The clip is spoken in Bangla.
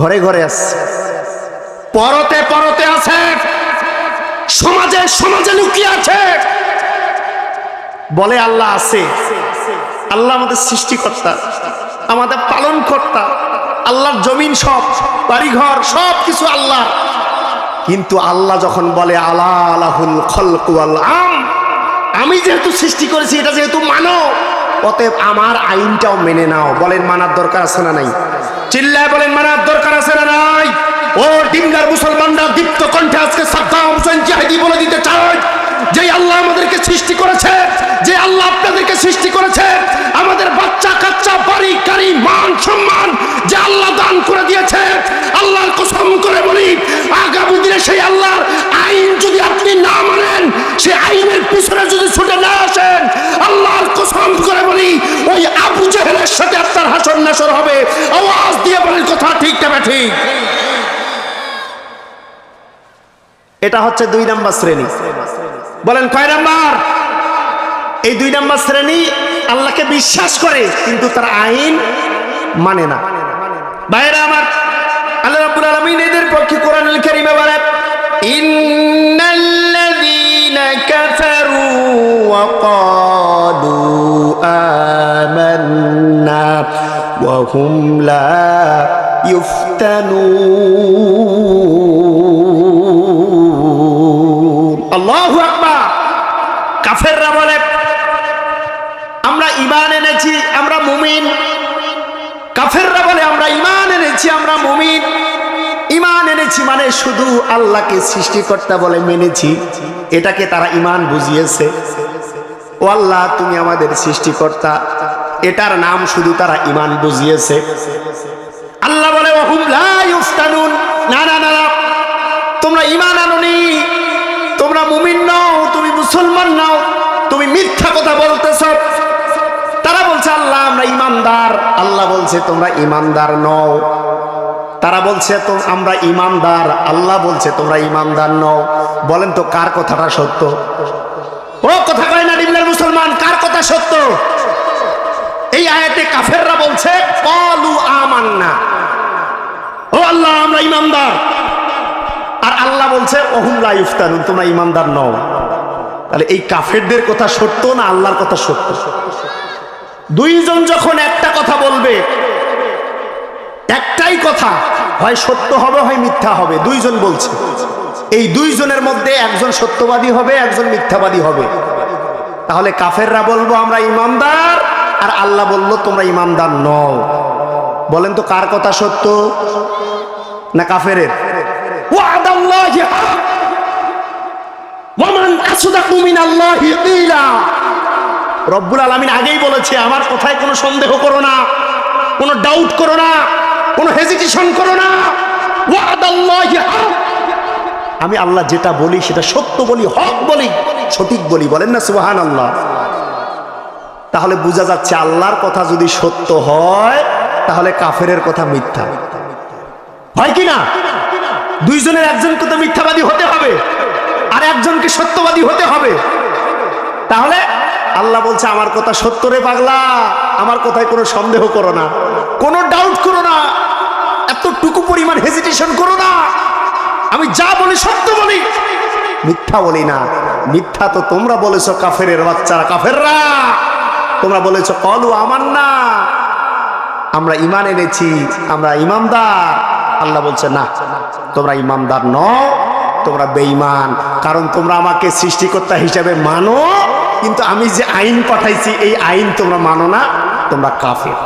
ঘরে ঘরে আসছে পরতে পরতে আছে। সমাজে সমাজে লুকিয়ে আছে। বলে আল্লাহ আছে। আল্লাহ আমাদের সৃষ্টিকর্তা, আমাদের পালন কর্তা আল্লাহর জমিন সব, বাড়িঘর সব কিছু আল্লাহ। কিন্তু আল্লাহ যখন বলে, আলা আলাহুল খলকু আল আম যেহেতু সৃষ্টি করেছি, এটা যেহেতু মানো অতএব আমার আইনটাও মেনে নাও। বলেন, মানার দরকার আছে না নাই? চিল্লায় বলেন, মানার দরকার আছে না নাই? ও ডিঙ্গার মুসলমানরা দীপ্ত কণ্ঠে আজকে সাদ্দাম হোসেন জাহিদি বলে দিতে চায়, যে আল্লাহ আমাদেরকে সৃষ্টি করেছে, যে আল্লাহ আপনাদেরকে সৃষ্টি করেছে, আমাদের বাচ্চা, কাচ্চা, বাড়ি, গাড়ি, মান, সম্মান যে আল্লাহ দান করে দিয়েছে, আল্লাহর কসম করে বলি, আগামী দিনে সেই আল্লাহর আইন যদি আপনি না মানেন সেই আইনের পিছনে যদি ছুটে না আসেন আল্লাহর কসম করে বলি ওই আবু জেহেলের সাথে আপনার হাসর নাসর হবে। আওয়াজ দিয়ে বলেন, কথা ঠিক না ঠিক? এটা হচ্ছে দুই নাম্বার শ্রেণি। বলেন, কয় নাম্বার? এই দুই নাম্বার শ্রেণি আল্লাহকে বিশ্বাস করে, কিন্তু তার আইন মানে না। বাইরে আমার, আল্লাহ রাব্বুল আলামিন এদের হুম লা ইফতানুন আল্লাহু আকবার। কাফেররা বলে, আমরা ইমান এনেছি, আমরা মুমিন। কাফেররা বলে, আমরা ইমান এনেছি, আমরা মুমিন। ইমান এনেছি মানে শুধু আল্লাহকে সৃষ্টিকর্তা বলে মেনেছি। এটাকে তারা ইমান বুঝিয়েছে। ও আল্লাহ, তুমি আমাদের সৃষ্টিকর্তা। এটার নাম শুধু তারা ইমান বুঝিয়েছে। আল্লাহ বলে তোমরা ইমান আনোনি। তোমরা মুমিন নাও, তুমি মুসলমান নাও, তুমি মিথ্যা কথা বলতেছ। তারা বলছে, আল্লাহ, আমরা ইমানদার। আল্লাহ বলছে, তোমরা ইমানদার নও। তারা বলছে, তো, আমরা ইমানদার। আল্লাহ বলছে, তোমরা ইমানদার নও। বলেন তো, কার কথাটা সত্য? ও, কথা কয় না ডিমলার মুসলমান, কার কথা সত্য? আয়াতে কাফেররা বলছে, কলু আমান্না। ও আল্লাহ, আমরা ইমানদার। আর আল্লাহ বলছে অহুমলা ইফতানুন তোমরা ইমানদার নও। তাহলে এই কাফেরদের কথা সত্য না আল্লাহর কথা সত্য? দুইজন যখন একটা কথা বলবে, একটাই কথা, হয় সত্য হবে, হয় মিথ্যা হবে, দুইজন বলছে। এই দুইজনের মধ্যে একজন সত্যবাদী হবে, একজন মিথ্যাবাদী হবে। তাহলে কাফেররা বলব, আমরা ইমানদার। আর আল্লাহ বলল তোমরা ইমানদার নও। বলেন তো কার কথা সত্য? না কিলা। রব্বুল আলামিন আগেই বলেছে আমার কথায় কোনো সন্দেহ করো না কোনো ডাউট করো না কোনো হেজিটেশন করো না। আমি আল্লাহ যেটা বলি সেটা সত্য বলি হক বলি সঠিক বলি। বলেন না সুবাহান আল্লাহ তাহলে বোঝা যাচ্ছে আল্লাহর কথা যদি সত্য হয়, তাহলে কাফেরের কথা মিথ্যা। হয় কি না? দুইজনের একজনকে তো মিথ্যাবাদী হতে হবে, আর একজনকে সত্যবাদী হতে হবে। তাহলে আল্লাহ বলছে, আমার কথা সত্য রে পাগলা, আমার কথায় কোনো সন্দেহ করো না, কোনো ডাউট করো না, এতটুকু পরিমাণ হেজিটেশন করো না। আমি যা বলি সত্য বলি, মিথ্যা বলি না। মিথ্যা তো তোমরা বলেছ কাফেরের বাচ্চারা, কাফেররা। তোমরা বলেছ, কলু আমার না আমরা ইমান এনেছি, আমরা ইমামদার আল্লাহ বলছে, না, তোমরা ইমামদার নও, তোমরা বেঈমান। কারণ তোমরা আমাকে সৃষ্টিকর্তা হিসাবে মানো, কিন্তু আমি যে আইন পাঠাইছি, এই আইন তোমরা মানো না, তোমরা কাফের।